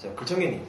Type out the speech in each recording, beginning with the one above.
자, 글청객님,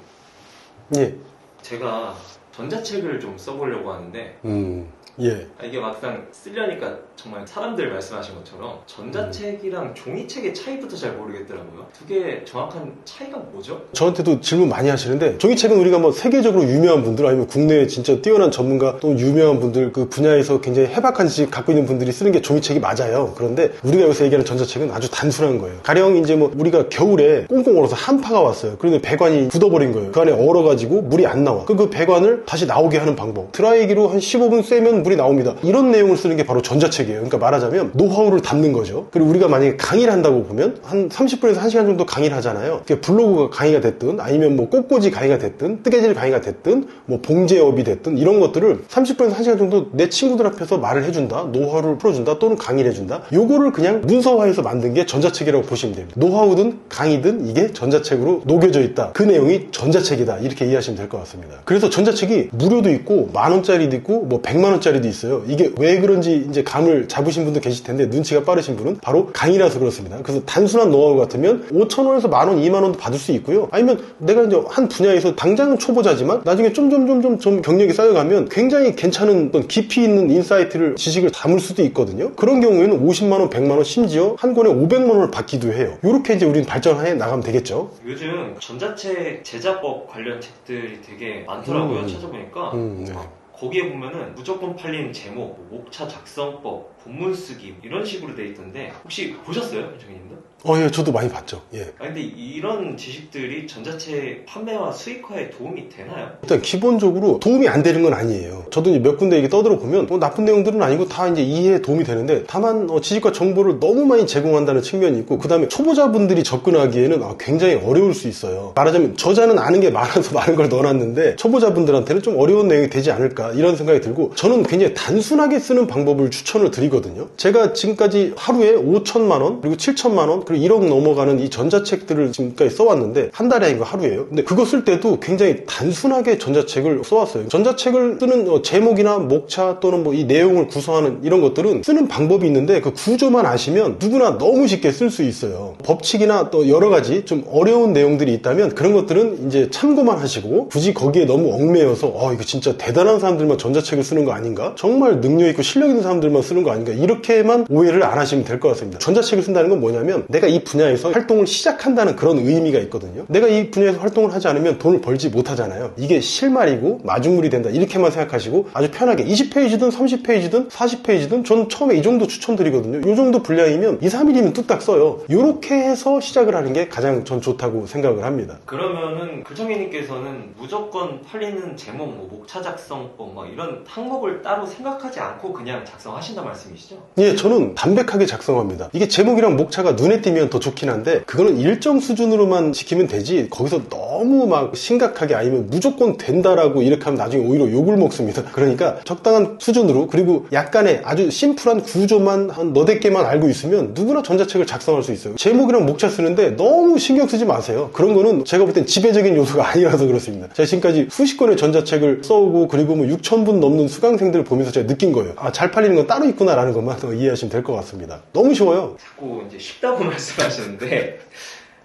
예. 제가 전자책을 좀 써보려고 하는데 음, 예. 아, 이게 막상 쓰려니까 정말 사람들 말씀하신 것처럼 전자책이랑 종이책의 차이부터 잘 모르겠더라고요. 두 개 정확한 차이가 뭐죠? 저한테도 질문 많이 하시는데 종이책은 우리가 뭐 세계적으로 유명한 분들 아니면 국내에 진짜 뛰어난 전문가 또 유명한 분들 그 분야에서 굉장히 해박한 지식 갖고 있는 분들이 쓰는 게 종이책이 맞아요. 그런데 우리가 여기서 얘기하는 전자책은 아주 단순한 거예요. 가령 이제 뭐 우리가 겨울에 꽁꽁 얼어서 한파가 왔어요. 그런데 배관이 굳어버린 거예요. 그 안에 얼어가지고 물이 안 나와. 그럼 그 배관을 다시 나오게 하는 방법. 드라이기로 한 15분 쐬면 물이 나옵니다. 이런 내용을 쓰는 게 바로 전자책이에요. 그러니까 말하자면 노하우를 담는 거죠. 그리고 우리가 만약에 강의를 한다고 보면 한 30분에서 1시간 정도 강의를 하잖아요. 그게 블로그가 강의가 됐든 아니면 뭐 꽃꽂이 강의가 됐든 뜨개질 강의가 됐든 뭐 봉제업이 됐든 이런 것들을 30분에서 1시간 정도 내 친구들 앞에서 말을 해준다. 노하우를 풀어준다. 또는 강의를 해준다. 요거를 그냥 문서화해서 만든 게 전자책이라고 보시면 됩니다. 노하우든 강의든 이게 전자책으로 녹여져 있다. 그 내용이 전자책이다. 이렇게 이해하시면 될 것 같습니다. 그래서 전자책이 무료도 있고 만 원짜리도 있고 뭐 100만 원짜리도 있어요. 이게 왜 그런지 이제 감을 잡으신 분도 계실 텐데 눈치가 빠르신 분은 바로 강의라서 그렇습니다. 그래서 단순한 노하우 같으면 5천 원에서 만 원, 2만 원도 받을 수 있고요. 아니면 내가 이제 한 분야에서 당장은 초보자지만 나중에 점점점점 좀 경력이 쌓여가면 굉장히 괜찮은 어떤 깊이 있는 인사이트를 지식을 담을 수도 있거든요. 그런 경우에는 50만 원, 100만 원, 심지어 한 권에 500만 원을 받기도 해요. 이렇게 이제 우리는 발전해 나가면 되겠죠. 요즘 전자책 제작법 관련 책들이 되게 많더라고요. 음. 찾아보니까 음, 네. 거기에 보면은 무조건 팔리는 제목, 뭐 목차 작성법, 본문 쓰기 이런 식으로 돼 있던데 혹시 보셨어요, 정님도? 어, 예, 저도 많이 봤죠. 예. 아 근데 이런 지식들이 전자책 판매와 수익화에 도움이 되나요? 일단 기본적으로 도움이 안 되는 건 아니에요. 저도 이제 몇 군데 얘기 떠들어 보면 뭐 나쁜 내용들은 아니고 다 이제 이해에 도움이 되는데 다만 어, 지식과 정보를 너무 많이 제공한다는 측면이 있고 그 다음에 초보자분들이 접근하기에는 아, 굉장히 어려울 수 있어요. 말하자면 저자는 아는 게 많아서 많은 걸 넣어놨는데 초보자분들한테는 좀 어려운 내용이 되지 않을까 이런 생각이 들고 저는 굉장히 단순하게 쓰는 방법을 추천을 드리 거든요. 제가 지금까지 하루에 5천만 원 그리고 7천만 원 그리고 1억 넘어가는 이 전자책들을 지금까지 써왔는데 한 달에 아니고 하루에요. 근데 그거 쓸 때도 굉장히 단순하게 전자책을 써왔어요. 전자책을 쓰는 어, 제목이나 목차 또는 뭐 이 내용을 구성하는 이런 것들은 쓰는 방법이 있는데 그 구조만 아시면 누구나 너무 쉽게 쓸 수 있어요. 법칙이나 또 여러 가지 좀 어려운 내용들이 있다면 그런 것들은 이제 참고만 하시고 굳이 거기에 너무 얽매여서 어 이거 진짜 대단한 사람들만 전자책을 쓰는 거 아닌가? 정말 능력 있고 실력 있는 사람들만 쓰는 거 아닌가? 이렇게만 오해를 안 하시면 될 것 같습니다. 전자책을 쓴다는 건 뭐냐면 내가 이 분야에서 활동을 시작한다는 그런 의미가 있거든요. 내가 이 분야에서 활동을 하지 않으면 돈을 벌지 못하잖아요. 이게 실말이고 마중물이 된다. 이렇게만 생각하시고 아주 편하게 20페이지든 30페이지든 40페이지든 저는 처음에 이 정도 추천드리거든요. 이 정도 분량이면 2, 3일이면 뚝딱 써요. 이렇게 해서 시작을 하는 게 가장 전 좋다고 생각을 합니다. 그러면은 글청이님께서는 무조건 팔리는 제목, 뭐 목차 작성법 막 이런 항목을 따로 생각하지 않고 그냥 작성하신다 말씀이 시죠? 예, 저는 담백하게 작성합니다. 이게 제목이랑 목차가 눈에 띄면 더 좋긴 한데 그거는 일정 수준으로만 지키면 되지 거기서 너무 막 심각하게 아니면 무조건 된다라고 이렇게 하면 나중에 오히려 욕을 먹습니다. 그러니까 적당한 수준으로 그리고 약간의 아주 심플한 구조만 한 너댓 개만 알고 있으면 누구나 전자책을 작성할 수 있어요. 제목이랑 목차 쓰는데 너무 신경 쓰지 마세요. 그런 거는 제가 볼 땐 지배적인 요소가 아니라서 그렇습니다. 제가 지금까지 수십 권의 전자책을 써오고 그리고 뭐 6천 분 넘는 수강생들을 보면서 제가 느낀 거예요. 아, 잘 팔리는 건 따로 있구나 라는 것만 더 이해하시면 될 것 같습니다. 너무 쉬워요. 자꾸 이제 쉽다고 말씀하시는데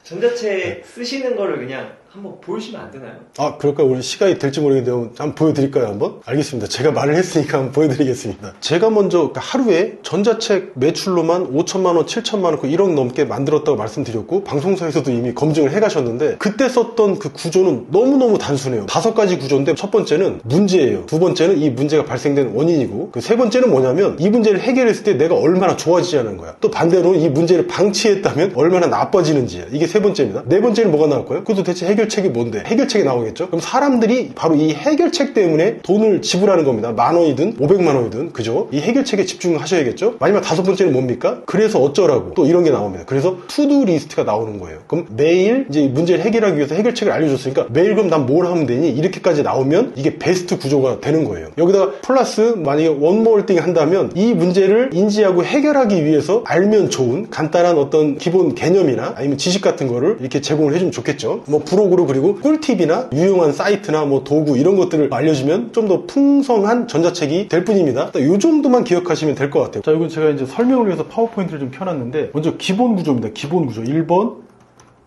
전자책 쓰시는 거를 그냥 한번 보여주시면 안 되나요? 아, 그럴까요? 우리 시간이 될지 모르겠는데 한번 보여드릴까요? 한번? 알겠습니다. 제가 말을 했으니까 한번 보여드리겠습니다. 제가 먼저 그러니까 하루에 전자책 매출로만 5천만 원, 7천만 원, 그 1억 넘게 만들었다고 말씀드렸고 방송사에서도 이미 검증을 해가셨는데 그때 썼던 그 구조는 너무너무 단순해요. 다섯 가지 구조인데 첫 번째는 문제예요. 두 번째는 이 문제가 발생된 원인이고 그 세 번째는 뭐냐면 이 문제를 해결했을 때 내가 얼마나 좋아지자는 거야. 또 반대로 이 문제를 방치했다면 얼마나 나빠지는지야. 이게 세 번째입니다. 네 번째는 뭐가 나올 거예요? 그것도 대체 해결 책이 뭔데? 해결책이 나오겠죠? 그럼 사람들이 바로 이 해결책 때문에 돈을 지불하는 겁니다. 만 원이든 500만 원이든 그죠? 이 해결책에 집중하셔야겠죠? 마지막 다섯 번째는 뭡니까? 그래서 어쩌라고 또 이런 게 나옵니다. 그래서 투두 리스트가 나오는 거예요. 그럼 매일 이제 이 문제를 해결하기 위해서 해결책을 알려줬으니까 매일 그럼 난 뭘 하면 되니? 이렇게까지 나오면 이게 베스트 구조가 되는 거예요. 여기다가 플러스 만약에 원모얼띵 한다면 이 문제를 인지하고 해결하기 위해서 알면 좋은 간단한 어떤 기본 개념이나 아니면 지식 같은 거를 이렇게 제공을 해주면 좋겠죠. 뭐 브로그 로 그리고 꿀팁이나 유용한 사이트나 뭐 도구 이런 것들을 알려주면 좀 더 풍성한 전자책이 될 뿐입니다. 이 정도만 기억하시면 될 것 같아요. 자, 이건 제가 이제 설명을 위해서 파워포인트를 좀 켜놨는데 먼저 기본 구조입니다. 기본 구조 1번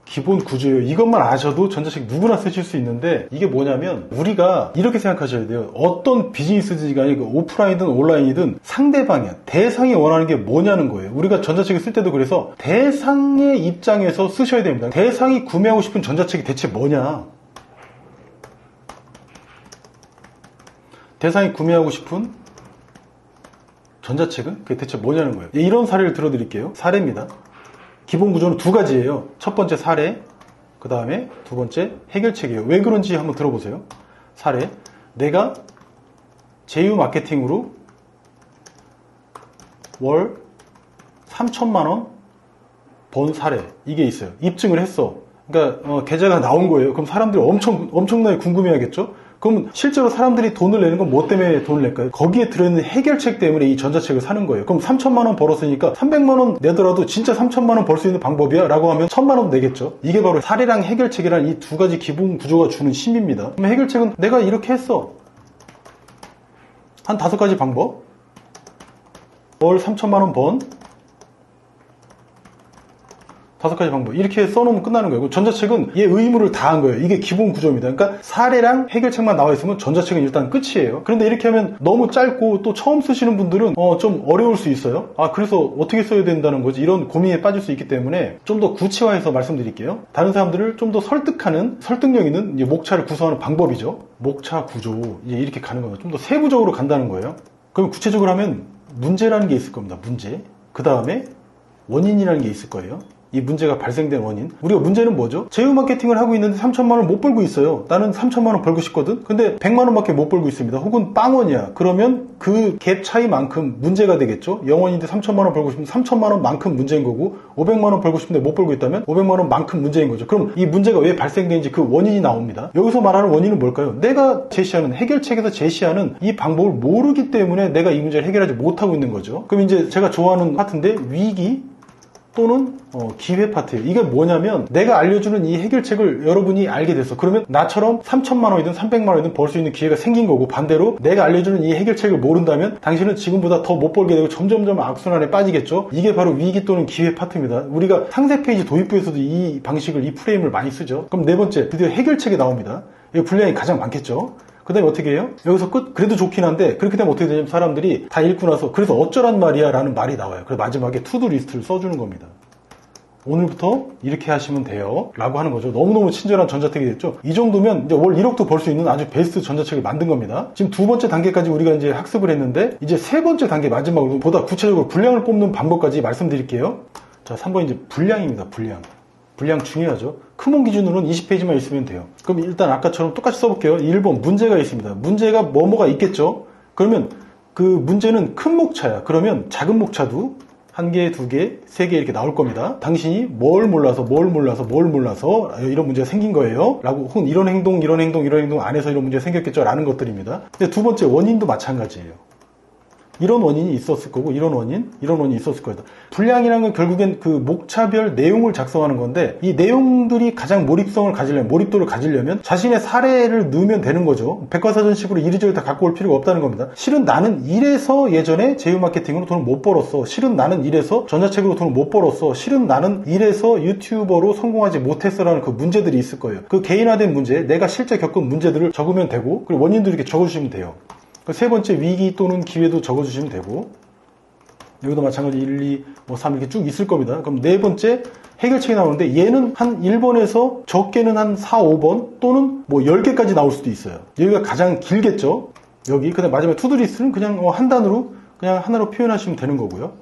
기본 구조예요. 이것만 아셔도 전자책 누구나 쓰실 수 있는데 이게 뭐냐면 우리가 이렇게 생각하셔야 돼요. 어떤 비즈니스든지 간에 그 오프라인이든 온라인이든 상대방이야. 대상이 원하는 게 뭐냐는 거예요. 우리가 전자책을 쓸 때도 그래서 대상의 입장에서 쓰셔야 됩니다. 대상이 구매하고 싶은 전자책이 대체 뭐냐? 대상이 구매하고 싶은 전자책은 그게 대체 뭐냐는 거예요. 이런 사례를 들어드릴게요. 사례입니다. 기본 구조는 두 가지예요. 첫 번째 사례, 그 다음에 두 번째 해결책이에요. 왜 그런지 한번 들어보세요. 사례. 내가 제휴 마케팅으로 월 3천만 원 번 사례. 이게 있어요. 입증을 했어. 그러니까 어, 계좌가 나온 거예요. 그럼 사람들이 엄청 엄청나게 궁금해하겠죠. 그럼 실제로 사람들이 돈을 내는 건 뭐 때문에 돈을 낼까요? 거기에 들어있는 해결책 때문에 이 전자책을 사는 거예요. 그럼 3천만 원 벌었으니까 300만 원 내더라도 진짜 3천만 원 벌 수 있는 방법이야? 라고 하면 1000만 원 내겠죠. 이게 바로 사례랑 해결책이라는 이두 가지 기본 구조가 주는 힘입니다. 그럼 해결책은 내가 이렇게 했어. 한 다섯 가지 방법. 월 3천만 원 번. 다섯 가지 방법 이렇게 써놓으면 끝나는 거예요. 전자책은 얘 의무를 다 한 거예요. 이게 기본 구조입니다. 그러니까 사례랑 해결책만 나와 있으면 전자책은 일단 끝이에요. 그런데 이렇게 하면 너무 짧고 또 처음 쓰시는 분들은 어, 좀 어려울 수 있어요. 아 그래서 어떻게 써야 된다는 거지 이런 고민에 빠질 수 있기 때문에 좀 더 구체화해서 말씀드릴게요. 다른 사람들을 좀 더 설득하는 설득력 있는 목차를 구성하는 방법이죠. 목차 구조 이렇게 가는 거예요. 좀 더 세부적으로 간다는 거예요. 그럼 구체적으로 하면 문제라는 게 있을 겁니다. 문제. 그 다음에 원인이라는 게 있을 거예요. 이 문제가 발생된 원인. 우리가 문제는 뭐죠? 제휴 마케팅을 하고 있는데 3천만 원 못 벌고 있어요. 나는 3천만 원 벌고 싶거든. 근데 100만 원밖에 못 벌고 있습니다. 혹은 빵원이야. 그러면 그 갭 차이만큼 문제가 되겠죠. 영원인데 3천만 원 벌고 싶으면 3천만 원만큼 문제인 거고 500만 원 벌고 싶은데 못 벌고 있다면 500만 원만큼 문제인 거죠. 그럼 이 문제가 왜 발생되는지 그 원인이 나옵니다. 여기서 말하는 원인은 뭘까요? 내가 제시하는 해결책에서 제시하는 이 방법을 모르기 때문에 내가 이 문제를 해결하지 못하고 있는 거죠. 그럼 이제 제가 좋아하는 파트인데 위기 또는 어, 기회 파트예요. 이게 뭐냐면 내가 알려주는 이 해결책을 여러분이 알게 됐어. 그러면 나처럼 3천만 원이든 300만 원이든 벌 수 있는 기회가 생긴 거고 반대로 내가 알려주는 이 해결책을 모른다면 당신은 지금보다 더 못 벌게 되고 점점점 악순환에 빠지겠죠. 이게 바로 위기 또는 기회 파트입니다. 우리가 상세 페이지 도입부에서도 이 방식을 이 프레임을 많이 쓰죠. 그럼 네 번째 드디어 해결책이 나옵니다. 이 분량이 가장 많겠죠. 그 다음에 어떻게 해요? 여기서 끝? 그래도 좋긴 한데, 그렇게 되면 어떻게 되냐면 사람들이 다 읽고 나서, 그래서 어쩌란 말이야 라는 말이 나와요. 그래서 마지막에 투두 리스트를 써주는 겁니다. 오늘부터 이렇게 하시면 돼요. 라고 하는 거죠. 너무너무 친절한 전자책이 됐죠. 이 정도면 이제 월 1억도 벌 수 있는 아주 베스트 전자책을 만든 겁니다. 지금 두 번째 단계까지 우리가 이제 학습을 했는데, 이제 세 번째 단계 마지막으로 보다 구체적으로 분량을 뽑는 방법까지 말씀드릴게요. 자, 3번 이제 분량입니다. 분량. 분량 중요하죠. 크몬 기준으로는 20페이지만 있으면 돼요. 그럼 일단 아까처럼 똑같이 써볼게요. 1번 문제가 있습니다. 문제가 뭐뭐가 있겠죠. 그러면 그 문제는 큰 목차야. 그러면 작은 목차도 한 개, 두 개, 세 개 이렇게 나올 겁니다. 당신이 뭘 몰라서, 뭘 몰라서, 뭘 몰라서 이런 문제가 생긴 거예요. 라고 혹은 이런 행동, 이런 행동, 이런 행동 안에서 이런 문제가 생겼겠죠. 라는 것들입니다. 근데 두 번째 원인도 마찬가지예요. 이런 원인이 있었을 거고 이런 원인 이런 원인이 있었을 거다. 분량이라는 건 결국엔 그 목차별 내용을 작성하는 건데 이 내용들이 가장 몰입성을 가지려면 몰입도를 가지려면 자신의 사례를 넣으면 되는 거죠. 백과사전식으로 이리저리 다 갖고 올 필요가 없다는 겁니다. 실은 나는 이래서 예전에 제휴 마케팅으로 돈을 못 벌었어. 실은 나는 이래서 전자책으로 돈을 못 벌었어. 실은 나는 이래서 유튜버로 성공하지 못했어라는 그 문제들이 있을 거예요. 그 개인화된 문제 내가 실제 겪은 문제들을 적으면 되고 그리고 원인도 이렇게 적어주시면 돼요 세 번째 위기 또는 기회도 적어주시면 되고 여기도 마찬가지 1, 2, 뭐 3 이렇게 쭉 있을 겁니다. 그럼 네 번째 해결책이 나오는데 얘는 한 1번에서 적게는 한 4, 5번 또는 뭐 10개까지 나올 수도 있어요. 여기가 가장 길겠죠. 여기 그다음 마지막에 투두리스트는 그냥 어, 한 단으로 그냥 하나로 표현하시면 되는 거고요.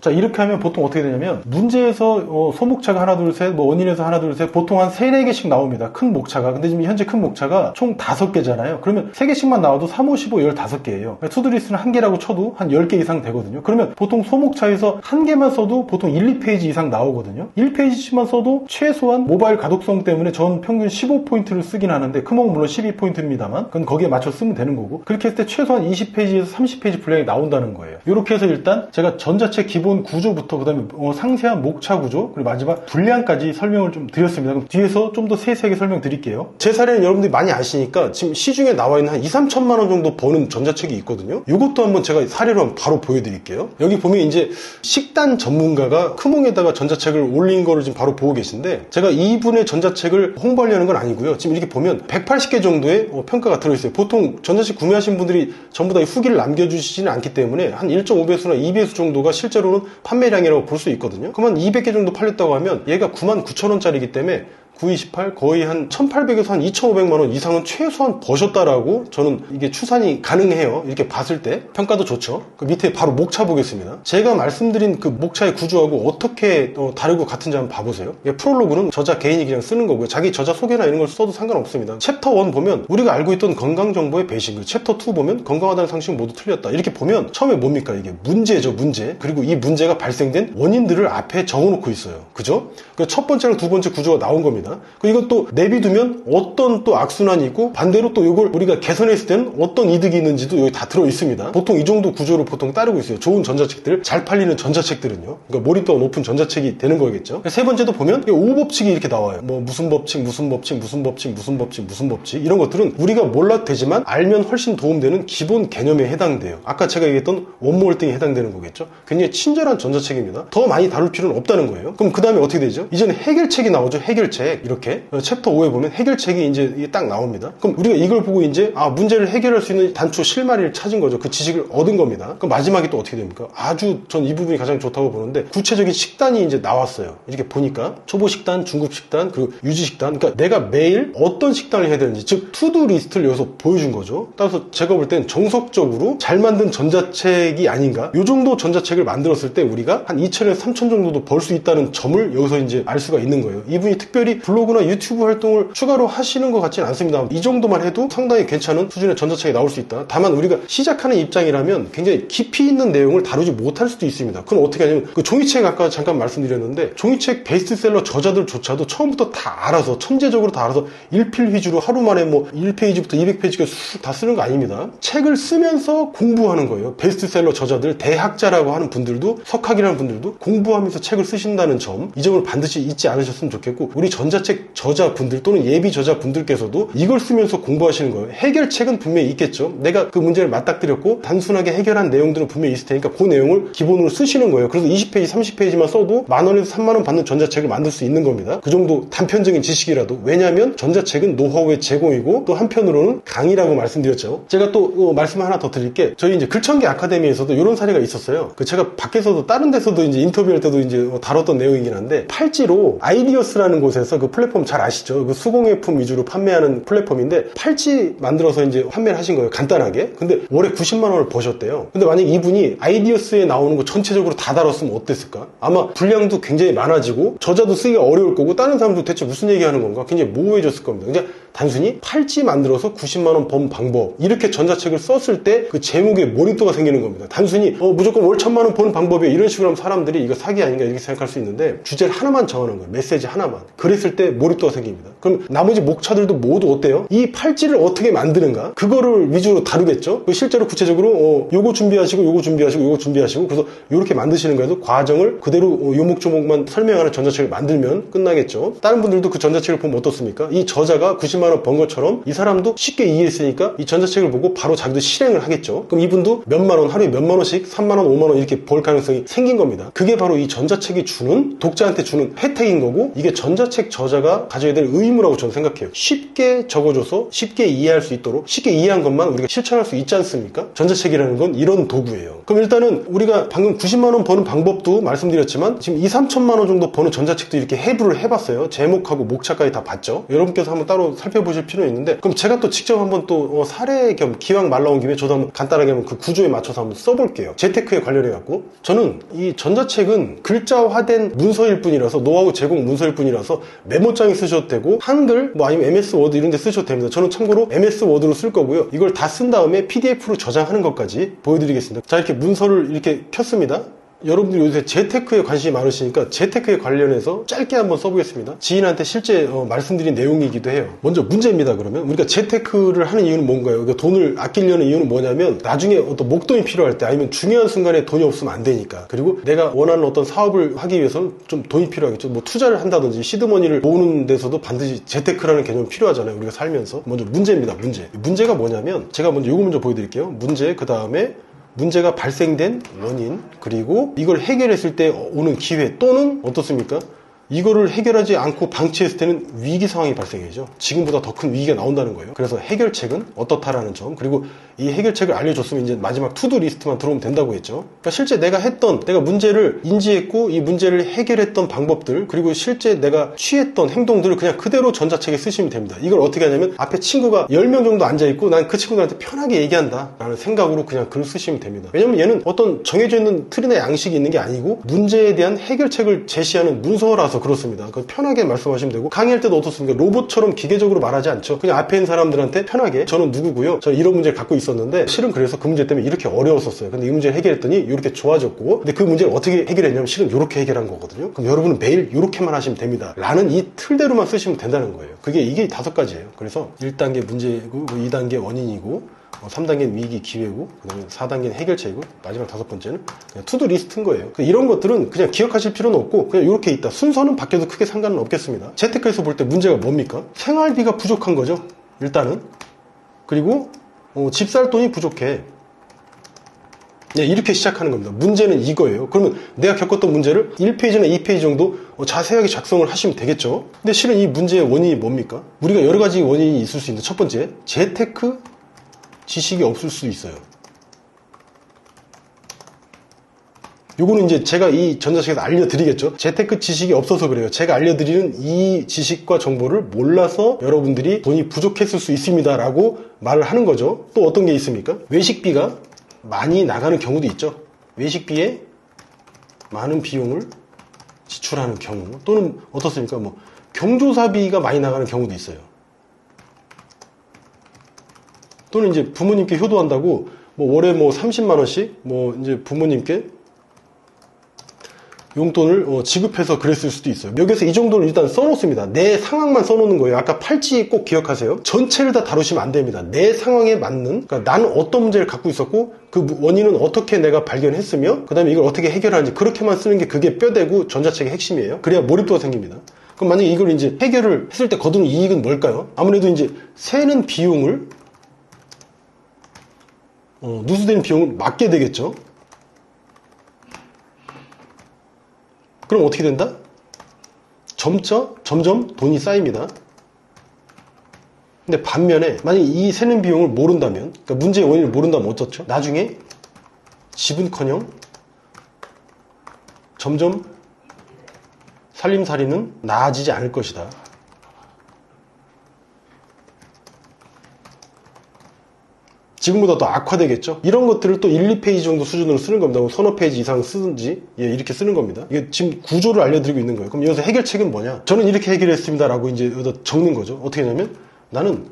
자 이렇게 하면 보통 어떻게 되냐면 문제에서 어, 소목차가 하나 둘 셋 뭐 원인에서 하나 둘 셋 보통 한 3, 4개씩 나옵니다. 큰 목차가. 근데 지금 현재 큰 목차가 총 5개잖아요. 그러면 3개씩만 나와도 3, 5, 15, 15개예요. 투드리스는 한 개라고 쳐도 한 10개 이상 되거든요. 그러면 보통 소목차에서 한 개만 써도 보통 1, 2페이지 이상 나오거든요. 1페이지씩만 써도 최소한 모바일 가독성 때문에 전 평균 15포인트를 쓰긴 하는데 크몽은 물론 12포인트입니다만 그건 거기에 맞춰 쓰면 되는 거고 그렇게 했을 때 최소한 20페이지에서 30페이지 분량이 나온다는 거예요. 이렇게 해서 일단 제가 전자책 기본 기본 구조부터 그다음에 어, 상세한 목차 구조 그리고 마지막 분량까지 설명을 좀 드렸습니다. 그럼 뒤에서 좀 더 세세하게 설명드릴게요. 제 사례는 여러분들이 많이 아시니까 지금 시중에 나와 있는 한 2, 3천만 원 정도 버는 전자책이 있거든요. 이것도 한번 제가 사례로 바로 보여드릴게요. 여기 보면 이제 식단 전문가가 크몽에다가 전자책을 올린 거를 지금 바로 보고 계신데 제가 이분의 전자책을 홍보하려는 건 아니고요. 지금 이렇게 보면 180개 정도의 어, 평가가 들어있어요. 보통 전자책 구매하신 분들이 전부 다이 후기를 남겨주시지는 않기 때문에 한 1.5배수나 2배수 정도가 실제로는 판매량이라고 볼 수 있거든요. 그러면 200개 정도 팔렸다고 하면 얘가 9만 9천 원짜리이기 때문에 928 거의 한 1800에서 한 2500만 원 이상은 최소한 버셨다라고 저는 이게 추산이 가능해요. 이렇게 봤을 때 평가도 좋죠. 그 밑에 바로 목차 보겠습니다. 제가 말씀드린 그 목차의 구조하고 어떻게 어, 다르고 같은지 한번 봐보세요. 프롤로그는 저자 개인이 그냥 쓰는 거고요. 자기 저자 소개나 이런 걸 써도 상관없습니다. 챕터 1 보면 우리가 알고 있던 건강 정보의 배신, 그리고 챕터 2 보면 건강하다는 상식 모두 틀렸다. 이렇게 보면 처음에 뭡니까 이게 문제죠 문제. 그리고 이 문제가 발생된 원인들을 앞에 적어놓고 있어요. 그죠? 그첫 번째랑 두 번째 구조가 나온 겁니다. 그 이것도 내비두면 어떤 또 악순환이 있고 반대로 또 이걸 우리가 개선했을 때는 어떤 이득이 있는지도 여기 다 들어 있습니다. 보통 이 정도 구조를 보통 따르고 있어요. 좋은 전자책들, 잘 팔리는 전자책들은요. 그러니까 몰입도가 높은 전자책이 되는 거겠죠. 세 번째도 보면 이 오법칙이 이렇게 나와요. 뭐 무슨 법칙, 무슨 법칙, 무슨 법칙, 무슨 법칙, 무슨 법칙 이런 것들은 우리가 몰라도 되지만 알면 훨씬 도움되는 기본 개념에 해당돼요. 아까 제가 얘기했던 원몰등에 해당되는 거겠죠. 굉장히 친절한 전자책입니다. 더 많이 다룰 필요는 없다는 거예요. 그럼 그 다음에 어떻게 되죠? 이제는 해결책이 나오죠. 해결책 이렇게 어, 챕터 5에 보면 해결책이 이제 딱 나옵니다. 그럼 우리가 이걸 보고 이제 아 문제를 해결할 수 있는 단초 실마리를 찾은 거죠. 그 지식을 얻은 겁니다. 그럼 마지막에 또 어떻게 됩니까? 아주 전 이 부분이 가장 좋다고 보는데 구체적인 식단이 이제 나왔어요. 이렇게 보니까 초보 식단, 중급 식단, 그리고 유지 식단. 그러니까 내가 매일 어떤 식단을 해야 되는지 즉 투두 리스트를 여기서 보여준 거죠. 따라서 제가 볼 땐 정석적으로 잘 만든 전자책이 아닌가. 이 정도 전자책을 만들었을 때 우리가 한 2천에서 3천 정도도 벌 수 있다는 점을 여기서 이제 알 수가 있는 거예요. 이분이 특별히 블로그나 유튜브 활동을 추가로 하시는 것 같지는 않습니다. 이 정도만 해도 상당히 괜찮은 수준의 전자책이 나올 수 있다. 다만 우리가 시작하는 입장이라면 굉장히 깊이 있는 내용을 다루지 못할 수도 있습니다. 그건 어떻게 하냐면 그 종이책 아까 잠깐 말씀드렸는데 종이책 베스트셀러 저자들조차도 처음부터 다 알아서 천재적으로 다 알아서 일필 위주로 하루 만에 뭐 1페이지부터 200페이지까지 쑥다 쓰는 거 아닙니다. 책을 쓰면서 공부하는 거예요. 베스트셀러 저자들 대학자라고 하는 분들도 석학이라는 분들도 공부하면서 책을 쓰신다는 점 이 점을 반드시 잊지 않으셨으면 좋겠고 우리 전 자책 저자분들 또는 예비 저자분들께서도 이걸 쓰면서 공부하시는 거예요. 해결책은 분명히 있겠죠. 내가 그 문제를 맞닥뜨렸고 단순하게 해결한 내용들은 분명히 있을 테니까 그 내용을 기본으로 쓰시는 거예요. 그래서 20페이지, 30페이지만 써도 만 원에서 3만 원 받는 전자책을 만들 수 있는 겁니다. 그 정도 단편적인 지식이라도 왜냐하면 전자책은 노하우의 제공이고 또 한편으로는 강의라고 말씀드렸죠. 제가 또 어, 말씀 하나 더 드릴게 저희 이제 글천기 아카데미에서도 이런 사례가 있었어요. 그 제가 밖에서도 다른 데서도 이제 인터뷰할 때도 이제 어, 다뤘던 내용이긴 한데 팔찌로 아이디어스라는 곳에서 그 플랫폼 잘 아시죠? 그 수공예품 위주로 판매하는 플랫폼인데 팔찌 만들어서 이제 판매를 하신 거예요. 간단하게. 근데 월에 90만 원을 버셨대요. 근데 만약 이분이 아이디어스에 나오는 거 전체적으로 다 다뤘으면 어땠을까? 아마 분량도 굉장히 많아지고 저자도 쓰기가 어려울 거고 다른 사람도 대체 무슨 얘기하는 건가? 굉장히 모호해졌을 겁니다. 그냥 단순히 팔찌 만들어서 90만 원 번 방법 이렇게 전자책을 썼을 때 그 제목에 몰입도가 생기는 겁니다. 단순히 어, 무조건 월 천만 원 버는 방법이야 이런 식으로 하면 사람들이 이거 사기 아닌가 이렇게 생각할 수 있는데 주제를 하나만 정하는 거예요. 메시지 하나만. 그랬을 때 몰입도가 생깁니다. 그럼 나머지 목차들도 모두 어때요? 이 팔찌를 어떻게 만드는가? 그거를 위주로 다루겠죠. 실제로 구체적으로 어, 요거 준비하시고 요거 준비하시고 요거 준비하시고 그래서 이렇게 만드시는 거에도 과정을 그대로 어, 요목조목만 설명하는 전자책을 만들면 끝나겠죠. 다른 분들도 그 전자책을 보면 어떻습니까? 이 저자가 90만 원 번 것처럼 이 사람도 쉽게 이해했으니까 이 전자책을 보고 바로 자기도 실행을 하겠죠. 그럼 이분도 몇만 원, 하루에 몇만 원씩 3만 원, 5만 원 이렇게 벌 가능성이 생긴 겁니다. 그게 바로 이 전자책이 주는 독자한테 주는 혜택인 거고 이게 전자책 저자가 가져야 될 의무라고 저는 생각해요. 쉽게 적어줘서 쉽게 이해할 수 있도록 쉽게 이해한 것만 우리가 실천할 수 있지 않습니까? 전자책이라는 건 이런 도구예요. 그럼 일단은 우리가 방금 90만 원 버는 방법도 말씀드렸지만 지금 2, 3천만 원 정도 버는 전자책도 이렇게 해부를 해봤어요. 제목하고 목차까지 다 봤죠. 여러분께서 한번 따로 살펴보실 필요는 있는데 그럼 제가 또 직접 한번 또 어, 사례 겸 기왕 말 나온 김에 저도 한번 간단하게 한번 그 구조에 맞춰서 한번 써볼게요. 재테크에 관련해 갖고 저는 이 전자책은 글자화된 문서일 뿐이라서 노하우 제공 문서일 뿐이라서 메모장에 쓰셔도 되고 한글 뭐 아니면 MS 워드 이런 데 쓰셔도 됩니다. 저는 참고로 MS 워드로 쓸 거고요. 이걸 다 쓴 다음에 PDF로 저장하는 것까지 보여드리겠습니다. 자 이렇게 문서를 이렇게 켰습니다. 여러분들이 요새 재테크에 관심이 많으시니까 재테크에 관련해서 짧게 한번 써보겠습니다. 지인한테 실제 어, 말씀드린 내용이기도 해요. 먼저 문제입니다. 그러면 우리가 재테크를 하는 이유는 뭔가요? 그러니까 돈을 아끼려는 이유는 뭐냐면 나중에 어떤 목돈이 필요할 때 아니면 중요한 순간에 돈이 없으면 안 되니까 그리고 내가 원하는 어떤 사업을 하기 위해서는 좀 돈이 필요하겠죠. 뭐 투자를 한다든지 시드머니를 모으는 데서도 반드시 재테크라는 개념이 필요하잖아요. 우리가 살면서 먼저 문제입니다. 문제. 문제가 뭐냐면 제가 먼저 요거 먼저 보여드릴게요. 문제 그 다음에 문제가 발생된 원인 그리고 이걸 해결했을 때 오는 기회 또는 어떻습니까? 이거를 해결하지 않고 방치했을 때는 위기 상황이 발생해죠. 지금보다 더 큰 위기가 나온다는 거예요. 그래서 해결책은 어떻다라는 점 그리고 이 해결책을 알려줬으면 이제 마지막 투두 리스트만 들어오면 된다고 했죠. 그러니까 실제 내가 했던 내가 문제를 인지했고 이 문제를 해결했던 방법들 그리고 실제 내가 취했던 행동들을 그냥 그대로 전자책에 쓰시면 됩니다. 이걸 어떻게 하냐면 앞에 친구가 10명 정도 앉아있고 난 그 친구들한테 편하게 얘기한다 라는 생각으로 그냥 글을 쓰시면 됩니다. 왜냐면 얘는 어떤 정해져 있는 틀이나 양식이 있는 게 아니고 문제에 대한 해결책을 제시하는 문서라서 그렇습니다. 그 편하게 말씀하시면 되고 강의할 때도 어떻습니까? 로봇처럼 기계적으로 말하지 않죠. 그냥 앞에 있는 사람들한테 편하게 저는 누구고요. 저는 이런 문제를 갖고 있 었는데 실은 그래서 그 문제 때문에 이렇게 어려웠었어요. 근데 이 문제를 해결했더니 이렇게 좋아졌고 근데 그 문제를 어떻게 해결했냐면 실은 이렇게 해결한 거거든요. 그럼 여러분은 매일 이렇게만 하시면 됩니다. 라는 이 틀대로만 쓰시면 된다는 거예요. 그게 이게 다섯 가지예요. 그래서 1단계 문제고 2단계 원인이고 3단계는 위기 기회고 그다음에 4단계는 해결책이고 마지막 다섯 번째는 그냥 투두 리스트인 거예요. 그러니까 이런 것들은 그냥 기억하실 필요는 없고 그냥 이렇게 있다. 순서는 바뀌어도 크게 상관은 없겠습니다. 재테크에서 볼 때 문제가 뭡니까? 생활비가 부족한 거죠. 일단은 그리고 어, 집 살 돈이 부족해. 네, 이렇게 시작하는 겁니다. 문제는 이거예요. 그러면 내가 겪었던 문제를 1페이지나 2페이지 정도 어, 자세하게 작성을 하시면 되겠죠. 근데 실은 이 문제의 원인이 뭡니까? 우리가 여러 가지 원인이 있을 수 있는데 첫 번째, 재테크 지식이 없을 수 있어요. 요거는 이제 제가 이 전자책에서 알려드리겠죠. 재테크 지식이 없어서 그래요. 제가 알려드리는 이 지식과 정보를 몰라서 여러분들이 돈이 부족했을 수 있습니다라고 말을 하는 거죠. 또 어떤 게 있습니까? 외식비가 많이 나가는 경우도 있죠. 외식비에 많은 비용을 지출하는 경우 또는 어떻습니까? 뭐 경조사비가 많이 나가는 경우도 있어요. 또는 이제 부모님께 효도한다고 뭐 월에 뭐 30만 원씩 뭐 이제 부모님께 용돈을 어, 지급해서 그랬을 수도 있어요. 여기서 이 정도를 일단 써놓습니다. 내 상황만 써놓는 거예요. 아까 팔찌 꼭 기억하세요. 전체를 다 다루시면 안 됩니다. 내 상황에 맞는, 그러니까 나는 어떤 문제를 갖고 있었고, 그 원인은 어떻게 내가 발견했으며, 그 다음에 이걸 어떻게 해결하는지, 그렇게만 쓰는 게 그게 뼈대고 전자책의 핵심이에요. 그래야 몰입도가 생깁니다. 그럼 만약에 이걸 이제 해결을 했을 때 거두는 이익은 뭘까요? 아무래도 이제 세는 비용을, 어, 누수된 비용을 막게 되겠죠. 그럼 어떻게 된다? 점점, 점점 돈이 쌓입니다. 근데 반면에, 만약 이 세는 비용을 모른다면, 그러니까 문제의 원인을 모른다면 어떻죠? 나중에 집은 커녕 점점 살림살이는 나아지지 않을 것이다. 지금보다 더 악화되겠죠? 이런 것들을 또 1, 2페이지 정도 수준으로 쓰는 겁니다. 뭐 서너 페이지 이상 쓰든지, 예, 이렇게 쓰는 겁니다. 이게 지금 구조를 알려드리고 있는 거예요. 그럼 여기서 해결책은 뭐냐? 저는 이렇게 해결했습니다. 라고 이제 여기다 적는 거죠. 어떻게 하냐면, 나는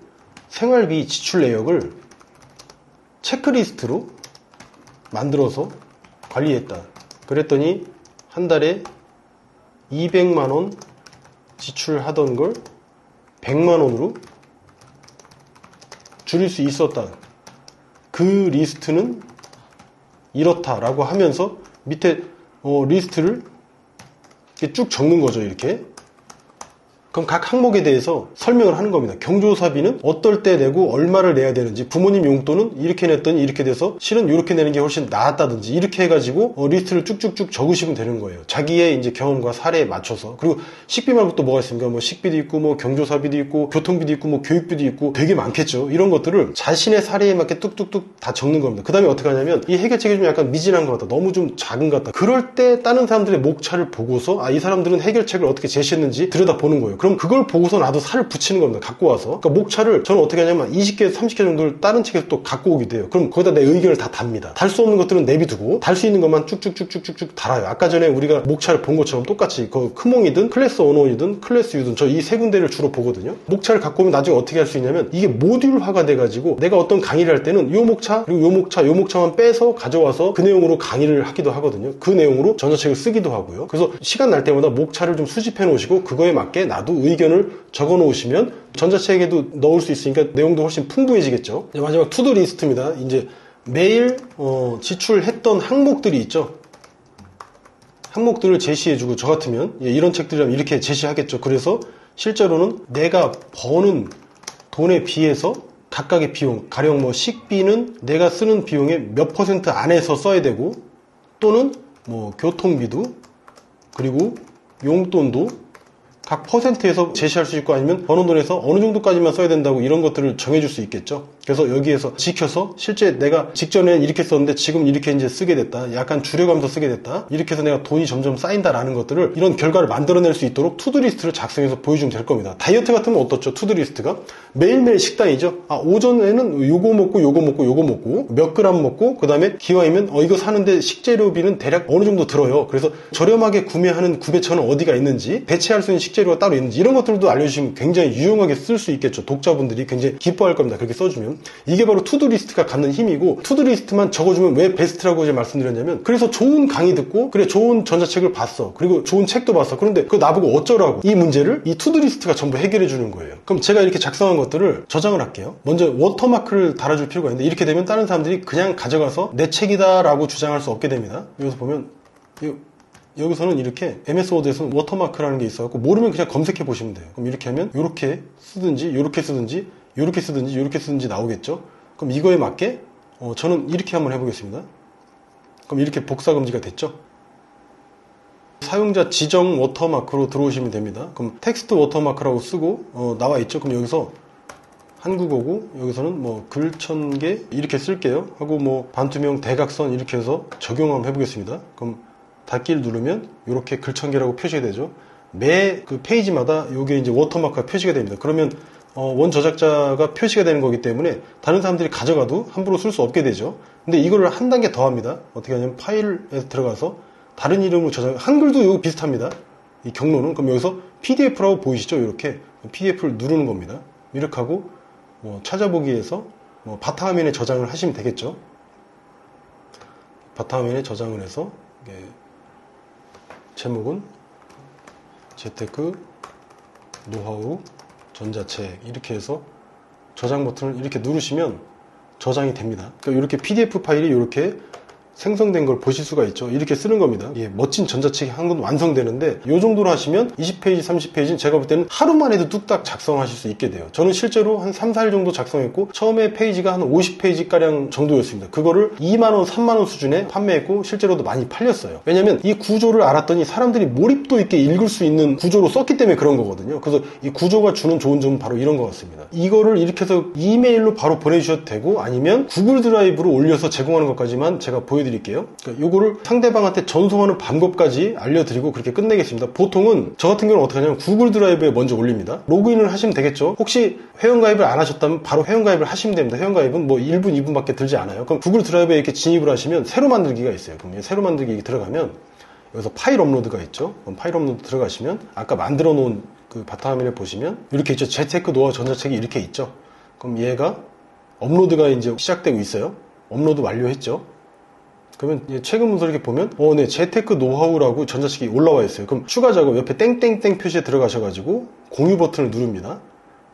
생활비 지출 내역을 체크리스트로 만들어서 관리했다. 그랬더니, 한 달에 200만원 지출하던 걸 100만원으로 줄일 수 있었다. 그 리스트는 이렇다라고 하면서 밑에 어, 리스트를 쭉 적는 거죠 이렇게 그럼 각 항목에 대해서 설명을 하는 겁니다. 경조사비는 어떨 때 내고 얼마를 내야 되는지 부모님 용돈은 이렇게 냈더니 이렇게 돼서 실은 이렇게 내는 게 훨씬 나았다든지 이렇게 해가지고 어, 리스트를 쭉쭉쭉 적으시면 되는 거예요. 자기의 이제 경험과 사례에 맞춰서 그리고 식비 말고 또 뭐가 있습니까? 뭐 식비도 있고 뭐 경조사비도 있고 교통비도 있고 뭐 교육비도 있고 되게 많겠죠. 이런 것들을 자신의 사례에 맞게 뚝뚝뚝 다 적는 겁니다. 그 다음에 어떻게 하냐면 이 해결책이 좀 약간 미진한 것 같다. 너무 좀 작은 것 같다. 그럴 때 다른 사람들의 목차를 보고서 아 이 사람들은 해결책을 어떻게 제시했는지 들여다보는 거예요. 그럼 그걸 보고서 나도 살을 붙이는 겁니다. 갖고 와서. 그러니까 목차를 저는 어떻게 하냐면 20개, 30개 정도를 다른 책에서 또 갖고 오기도 해요. 그럼 거기다 내 의견을 다 답니다. 달 수 없는 것들은 내비두고 달 수 있는 것만 쭉쭉쭉쭉쭉쭉 달아요. 아까 전에 우리가 목차를 본 것처럼 똑같이 그 크몽이든 클래스 언원이든 클래스 유든 저 이 세 군데를 주로 보거든요. 목차를 갖고 오면 나중에 어떻게 할 수 있냐면 이게 모듈화가 돼가지고 내가 어떤 강의를 할 때는 요 목차 그리고 요 목차 요 목차만 빼서 가져와서 그 내용으로 강의를 하기도 하거든요. 그 내용으로 전자책을 쓰기도 하고요. 그래서 시간 날 때마다 목차를 좀 수집해 놓으시고 그거에 맞게 나도 의견을 적어 놓으시면 전자책에도 넣을 수 있으니까 내용도 훨씬 풍부해지겠죠. 이제 마지막 투두 리스트입니다. 이제 매일 어, 지출했던 항목들이 있죠. 항목들을 제시해주고 저 같으면 예, 이런 책들이라면 이렇게 제시하겠죠. 그래서 실제로는 내가 버는 돈에 비해서 각각의 비용, 가령 뭐 식비는 내가 쓰는 비용의 몇 퍼센트 안에서 써야 되고 또는 뭐 교통비도 그리고 용돈도 각 퍼센트에서 제시할 수 있고 아니면 버는 돈에서 어느 정도까지만 써야 된다고 이런 것들을 정해줄 수 있겠죠. 그래서 여기에서 지켜서 실제 내가 직전엔 이렇게 썼는데 지금 이렇게 이제 쓰게 됐다. 약간 줄여가면서 쓰게 됐다. 이렇게 해서 내가 돈이 점점 쌓인다라는 것들을 이런 결과를 만들어낼 수 있도록 투두리스트를 작성해서 보여주면 될 겁니다. 다이어트 같으면 어떻죠? 투두리스트가 매일매일 식단이죠. 아 오전에는 요거 먹고 요거 먹고 요거 먹고 몇 그램 먹고 그 다음에 기왕이면 어 이거 사는데 식재료비는 대략 어느 정도 들어요. 그래서 저렴하게 구매하는 구매처는 어디가 있는지 배치할 수 있는 식재료가 따로 있는지 이런 것들도 알려주시면 굉장히 유용하게 쓸 수 있겠죠. 독자분들이 굉장히 기뻐할 겁니다. 그렇게 써주면 이게 바로 투두리스트가 갖는 힘이고 투두리스트만 적어주면 왜 베스트라고 이제 말씀드렸냐면 그래서 좋은 강의 듣고 그래 좋은 전자책을 봤어 그리고 좋은 책도 봤어 그런데 그 나보고 어쩌라고 이 문제를 이 투두리스트가 전부 해결해 주는 거예요. 그럼 제가 이렇게 작성한 것들을 저장을 할게요. 먼저 워터마크를 달아줄 필요가 있는데 이렇게 되면 다른 사람들이 그냥 가져가서 내 책이다라고 주장할 수 없게 됩니다. 여기서 보면 이 여기서는 이렇게 MS 워드에서는 워터마크라는 게 있어갖고 모르면 그냥 검색해 보시면 돼요. 그럼 이렇게 하면 이렇게 쓰든지 이렇게 쓰든지 이렇게 쓰든지 이렇게 쓰든지 나오겠죠. 그럼 이거에 맞게 어, 저는 이렇게 한번 해보겠습니다. 그럼 이렇게 복사 금지가 됐죠. 사용자 지정 워터마크로 들어오시면 됩니다. 그럼 텍스트 워터마크라고 쓰고 어, 나와 있죠. 그럼 여기서 한국어고 여기서는 뭐 글 천 개 이렇게 쓸게요. 하고 뭐 반투명 대각선 이렇게 해서 적용 한번 해보겠습니다. 그럼 닫기를 누르면 이렇게 글 천 개라고 표시가 되죠. 매 그 페이지마다 이게 이제 워터마크가 표시가 됩니다. 그러면 어, 원 저작자가 표시가 되는 거기 때문에 다른 사람들이 가져가도 함부로 쓸 수 없게 되죠. 근데 이거를 한 단계 더 합니다. 어떻게 하냐면 파일에 들어가서 다른 이름으로 저장, 한글도 이거 비슷합니다. 이 경로는. 그럼 여기서 PDF라고 보이시죠? 이렇게. PDF를 누르는 겁니다. 이렇게 하고, 뭐 찾아보기에서 뭐 바탕화면에 저장을 하시면 되겠죠. 바탕화면에 저장을 해서, 이게 제목은 재테크 노하우 전자책 이렇게 해서 저장 버튼을 이렇게 누르시면 저장이 됩니다. 그러니까 이렇게 PDF 파일이 이렇게 생성된 걸 보실 수가 있죠. 이렇게 쓰는 겁니다. 예, 멋진 전자책이 한 권 완성되는데 이 정도로 하시면 20페이지, 30페이지는 제가 볼 때는 하루만 해도 뚝딱 작성하실 수 있게 돼요. 저는 실제로 한 3, 4일 정도 작성했고 처음에 페이지가 한 50페이지 가량 정도였습니다. 그거를 2만 원, 3만 원 수준에 판매했고 실제로도 많이 팔렸어요. 왜냐면 이 구조를 알았더니 사람들이 몰입도 있게 읽을 수 있는 구조로 썼기 때문에 그런 거거든요. 그래서 이 구조가 주는 좋은 점은 바로 이런 것 같습니다. 이거를 이렇게 해서 이메일로 바로 보내주셔도 되고 아니면 구글 드라이브로 올려서 제공하는 것까지만 제가 보여. 그러니까 요거를 상대방한테 전송하는 방법까지 알려드리고 그렇게 끝내겠습니다. 보통은 저 같은 경우는 어떻게 하냐면 구글 드라이브에 먼저 올립니다. 로그인을 하시면 되겠죠. 혹시 회원가입을 안 하셨다면 바로 회원가입을 하시면 됩니다. 회원가입은 뭐 1분, 2분밖에 들지 않아요. 그럼 구글 드라이브에 이렇게 진입을 하시면 새로 만들기가 있어요. 그럼 새로 만들기 들어가면 여기서 파일 업로드가 있죠. 파일 업로드 들어가시면 아까 만들어 놓은 그 바탕화면에 보시면 이렇게 있죠. 재테크 노하 전자책이 이렇게 있죠. 그럼 얘가 업로드가 이제 시작되고 있어요. 업로드 완료했죠. 그러면 최근 문서 이렇게 보면 어, 네, 재테크 노하우라고 전자책이 올라와 있어요. 그럼 추가 작업 옆에 땡땡땡 표시에 들어가셔가지고 공유 버튼을 누릅니다.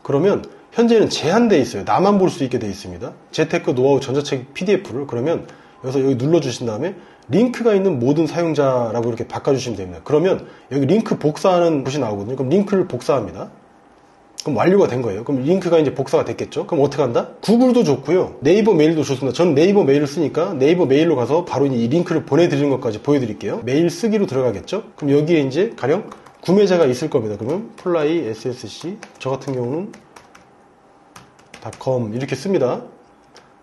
그러면 현재는 제한되어 있어요. 나만 볼 수 있게 되어 있습니다. 재테크 노하우 전자책 PDF를 그러면 여기서 여기 눌러주신 다음에 링크가 있는 모든 사용자라고 이렇게 바꿔주시면 됩니다. 그러면 여기 링크 복사하는 곳이 나오거든요. 그럼 링크를 복사합니다. 그럼 완료가 된 거예요. 그럼 링크가 이제 복사가 됐겠죠? 그럼 어떻게 한다? 구글도 좋고요. 네이버 메일도 좋습니다. 저는 네이버 메일을 쓰니까 네이버 메일로 가서 바로 이 링크를 보내드리는 것까지 보여드릴게요. 메일 쓰기로 들어가겠죠? 그럼 여기에 이제 가령 구매자가 있을 겁니다. 그러면 플라이 ssc 저 같은 경우는 .com 이렇게 씁니다.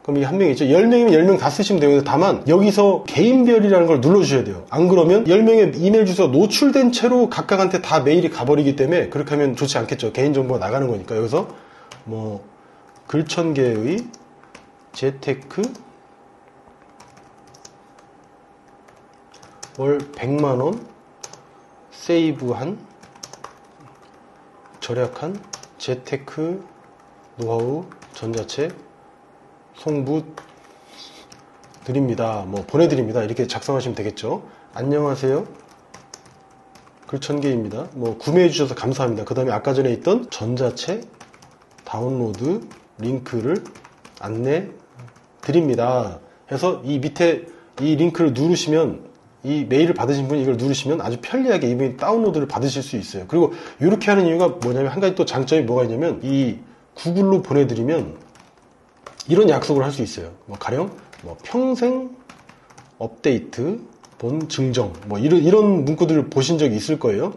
그럼 이게 한 명이죠. 10명이면 10명 다 쓰시면 되고요. 다만 여기서 개인별이라는 걸 눌러주셔야 돼요. 안 그러면 10명의 이메일 주소가 노출된 채로 각각한테 다 메일이 가버리기 때문에 그렇게 하면 좋지 않겠죠. 개인정보가 나가는 거니까. 여기서 뭐 글천계의 재테크 월 100만원 세이브한 절약한 재테크 노하우 전자책 송부 드립니다. 뭐 보내드립니다. 이렇게 작성하시면 되겠죠. 안녕하세요. 글 천개입니다. 뭐 구매해 주셔서 감사합니다. 그 다음에 아까 전에 있던 전자책 다운로드 링크를 안내 드립니다. 해서 이 밑에 이 링크를 누르시면 이 메일을 받으신 분이 이걸 누르시면 아주 편리하게 이분이 다운로드를 받으실 수 있어요. 그리고 이렇게 하는 이유가 뭐냐면 한 가지 또 장점이 뭐가 있냐면 이 구글로 보내드리면 이런 약속을 할 수 있어요. 뭐 가령 뭐 평생 업데이트 본 증정 뭐 이런 이런 문구들을 보신 적이 있을 거예요.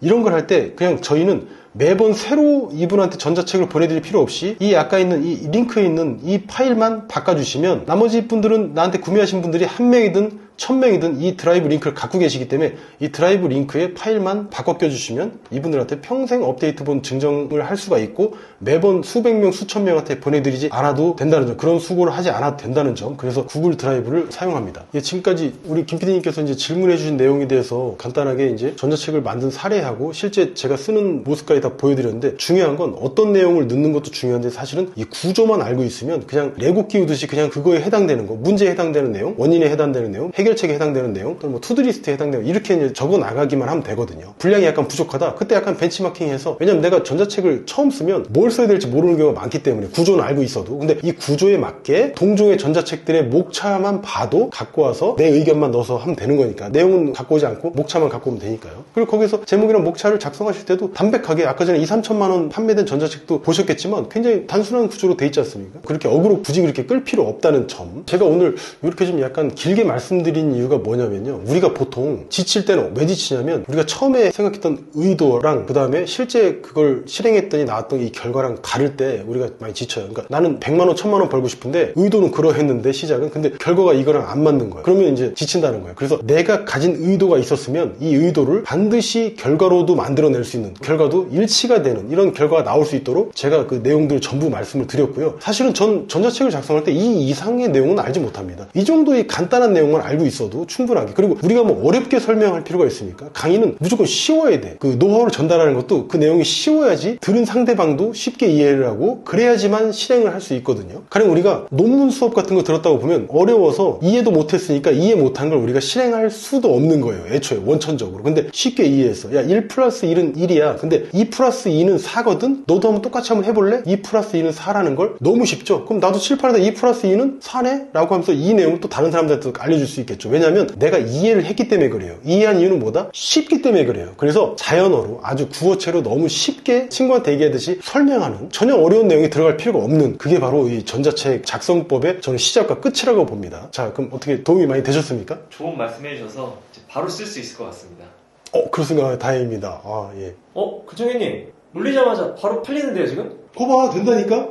이런 걸 할 때 그냥 저희는 매번 새로 이분한테 전자책을 보내드릴 필요 없이 이 아까 있는 이 링크에 있는 이 파일만 바꿔주시면 나머지 분들은 나한테 구매하신 분들이 한 명이든 천 명이든 이 드라이브 링크를 갖고 계시기 때문에 이 드라이브 링크에 파일만 바꿔 껴주시면 이분들한테 평생 업데이트 본 증정을 할 수가 있고 매번 수백 명, 수천 명한테 보내드리지 않아도 된다는 점 그런 수고를 하지 않아도 된다는 점 그래서 구글 드라이브를 사용합니다. 예, 지금까지 우리 김 PD님께서 이제 질문해 주신 내용에 대해서 간단하게 이제 전자책을 만든 사례하고 실제 제가 쓰는 모습까지 다 보여드렸는데 중요한 건 어떤 내용을 넣는 것도 중요한데 사실은 이 구조만 알고 있으면 그냥 레고 끼우듯이 그냥 그거에 해당되는 거 문제에 해당되는 내용 원인에 해당되는 내용 해결책에 해당되는 내용 또는 뭐 투두리스트에 해당되는 이렇게 이제 적어 나가기만 하면 되거든요. 분량이 약간 부족하다. 그때 약간 벤치마킹해서 왜냐면 내가 전자책을 처음 쓰면 뭘 써야 될지 모르는 경우가 많기 때문에 구조는 알고 있어도. 근데 이 구조에 맞게 동종의 전자책들의 목차만 봐도 갖고 와서 내 의견만 넣어서 하면 되는 거니까. 내용은 갖고 오지 않고 목차만 갖고 오면 되니까요. 그리고 거기서 제목이랑 목차를 작성하실 때도 담백하게 아까 전에 2, 3천만 원 판매된 전자책도 보셨겠지만 굉장히 단순한 구조로 돼 있지 않습니까? 그렇게 어그로 굳이 그렇게 끌 필요 없다는 점. 제가 오늘 이렇게 좀 약간 길게 말씀드린 이유가 뭐냐면요. 우리가 보통 지칠 때는 왜 지치냐면 우리가 처음에 생각했던 의도랑 그 다음에 실제 그걸 실행했더니 나왔던 이 결과랑 다를 때 우리가 많이 지쳐요. 그러니까 나는 100만 원, 1000만 원 벌고 싶은데 의도는 그러했는데 시작은 근데 결과가 이거랑 안 맞는 거예요. 그러면 이제 지친다는 거예요. 그래서 내가 가진 의도가 있었으면 이 의도를 반드시 결과로도 만들어낼 수 있는 결과도 일치가 되는 이런 결과가 나올 수 있도록 제가 그 내용들 전부 말씀을 드렸고요. 사실은 전 전자책을 작성할 때 이 이상의 내용은 알지 못합니다. 이 정도의 간단한 내용만 알고 있어도 충분하게 그리고 우리가 뭐 어렵게 설명할 필요가 있습니까? 강의는 무조건 쉬워야 돼. 그 노하우를 전달하는 것도 그 내용이 쉬워야지 들은 상대방도 쉽게 이해를 하고 그래야지만 실행을 할 수 있거든요. 가령 우리가 논문 수업 같은 거 들었다고 보면 어려워서 이해도 못했으니까 이해 못한 걸 우리가 실행할 수도 없는 거예요. 애초에 원천적으로. 근데 쉽게 이해했어. 야, 1 플러스 1은 1이야. 근데 2 플러스 2는 4거든? 너도 한번 똑같이 한번 해볼래? 2 플러스 2는 4라는 걸 너무 쉽죠? 그럼 나도 칠판에다 2 플러스 2는 4네? 라고 하면서 이 내용을 또 다른 사람들한테 알려줄 수 있 겠죠. 왜냐면 내가 이해를 했기 때문에 그래요. 이해한 이유는 뭐다? 쉽기 때문에 그래요. 그래서 자연어로 아주 구어체로 너무 쉽게 친구한테 얘기하듯이 설명하는 전혀 어려운 내용이 들어갈 필요가 없는 그게 바로 이 전자책 작성법의 저는 시작과 끝이라고 봅니다. 자, 그럼 어떻게 도움이 많이 되셨습니까? 좋은 말씀해 주셔서 바로 쓸 수 있을 것 같습니다. 어, 그렇습니까? 다행입니다. 아, 예. 어, 그청객님 올리자마자 바로 팔리는데요 지금? 거봐, 된다니까?